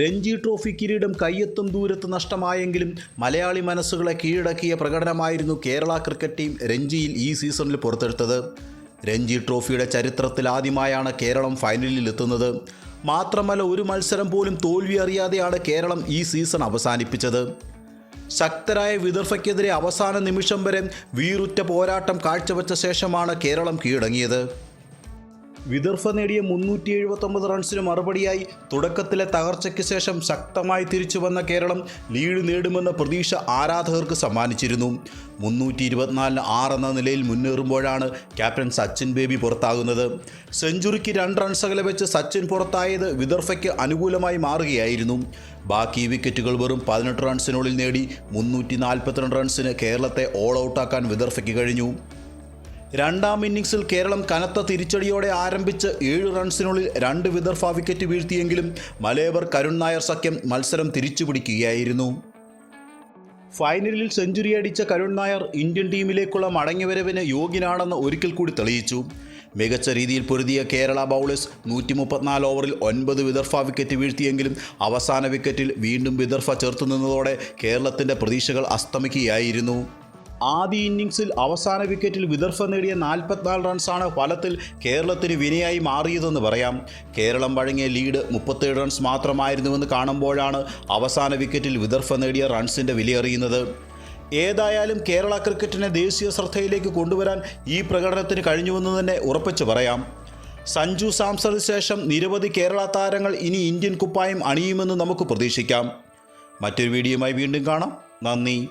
Ranji trophy കിരീടം കയ്യെത്തും ദൂരത്ത് നഷ്ടമായെങ്കിലും മലയാളി മനസ്സുകളെ കീഴടക്കിയ പ്രകടനമായിരുന്നു കേരള ക്രിക്കറ്റ് ടീം രഞ്ജിയിൽ ഈ സീസണിൽ പുറത്തെടുത്തത്. രഞ്ജി ട്രോഫിയുടെ ചരിത്രത്തിൽ ആദ്യമായാണ് കേരളം ഫൈനലിൽ എത്തുന്നത്. മാത്രമല്ല ഒരു മത്സരം പോലും തോൽവി അറിയാതെയാണ് കേരളം ഈ സീസൺ അവസാനിപ്പിച്ചത്. ശക്തരായ വിദർഭയ്ക്കെതിരെ അവസാന നിമിഷം വരെ വീറുറ്റ പോരാട്ടം കാഴ്ചവെച്ച ശേഷമാണ് കേരളം കീഴടങ്ങിയത്. വിദർഭ നേടിയ മുന്നൂറ്റി എഴുപത്തൊമ്പത് റൺസിന് മറുപടിയായി തുടക്കത്തിലെ തകർച്ചയ്ക്ക് ശേഷം ശക്തമായി തിരിച്ചു വന്ന കേരളം ലീഡ് നേടുമെന്ന പ്രതീക്ഷ ആരാധകർക്ക് സമ്മാനിച്ചിരുന്നു. മുന്നൂറ്റി ഇരുപത്തിനാലിന് ആറ് എന്ന നിലയിൽ മുന്നേറുമ്പോഴാണ് ക്യാപ്റ്റൻ സച്ചിൻ ബേബി പുറത്താകുന്നത്. സെഞ്ചുറിക്ക് രണ്ട് റൺസ് അകലെ വെച്ച് സച്ചിൻ പുറത്തായത് വിദർഭയ്ക്ക് അനുകൂലമായി മാറുകയായിരുന്നു. ബാക്കി വിക്കറ്റുകൾ വെറും പതിനെട്ട് റൺസിനുള്ളിൽ നേടി മുന്നൂറ്റി നാൽപ്പത്തിരണ്ട് റൺസിന് കേരളത്തെ ഓൾ ഔട്ടാക്കാൻ വിദർഭയ്ക്ക് കഴിഞ്ഞു. രണ്ടാം ഇന്നിംഗ്സിൽ കേരളം കനത്ത തിരിച്ചടിയോടെ ആരംഭിച്ച് ഏഴ് റൺസിനുള്ളിൽ രണ്ട് വിദർഭ വിക്കറ്റ് വീഴ്ത്തിയെങ്കിലും മലേബർ കരുൺ നായർ സഖ്യം മത്സരം തിരിച്ചുപിടിക്കുകയായിരുന്നു. ഫൈനലിൽ സെഞ്ചുറി അടിച്ച കരുൺ നായർ ഇന്ത്യൻ ടീമിലേക്കുള്ള മടങ്ങിവരവിന് യോഗ്യനാണെന്ന് ഒരിക്കൽ കൂടി തെളിയിച്ചു. മികച്ച രീതിയിൽ പൊരുതിയ കേരള ബൗളേഴ്സ് നൂറ്റി മുപ്പത്തിനാല് ഓവറിൽ ഒൻപത് വിദർഭ വിക്കറ്റ് വീഴ്ത്തിയെങ്കിലും അവസാന വിക്കറ്റിൽ വീണ്ടും വിദർഭ ചേർത്തുനിന്നതോടെ കേരളത്തിന്റെ പ്രതീക്ഷകൾ അസ്തമിക്കുകയായിരുന്നു. ആദ്യ ഇന്നിംഗ്സിൽ അവസാന വിക്കറ്റിൽ വിദർഭ നേടിയ നാൽപ്പത്തിനാല് റൺസാണ് ഫലത്തിൽ കേരളത്തിന് വിനയായി മാറിയതെന്ന് പറയാം. കേരളം വഴങ്ങിയ ലീഡ് മുപ്പത്തേഴ് റൺസ് മാത്രമായിരുന്നുവെന്ന് കാണുമ്പോഴാണ് അവസാന വിക്കറ്റിൽ വിദർഭ നേടിയ റൺസിന്റെ വിലയറിയുന്നത്. ഏതായാലും കേരള ക്രിക്കറ്റിനെ ദേശീയ ശ്രദ്ധയിലേക്ക് കൊണ്ടുവരാൻ ഈ പ്രകടനത്തിന് കഴിഞ്ഞുവെന്ന് തന്നെ ഉറപ്പിച്ചു പറയാം. സഞ്ജു സാംസണിന് ശേഷം നിരവധി കേരള താരങ്ങൾ ഇനി ഇന്ത്യൻ കുപ്പായം അണിയുമെന്ന് നമുക്ക് പ്രതീക്ഷിക്കാം. മറ്റൊരു വീഡിയോയുമായി വീണ്ടും കാണാം. നന്ദി.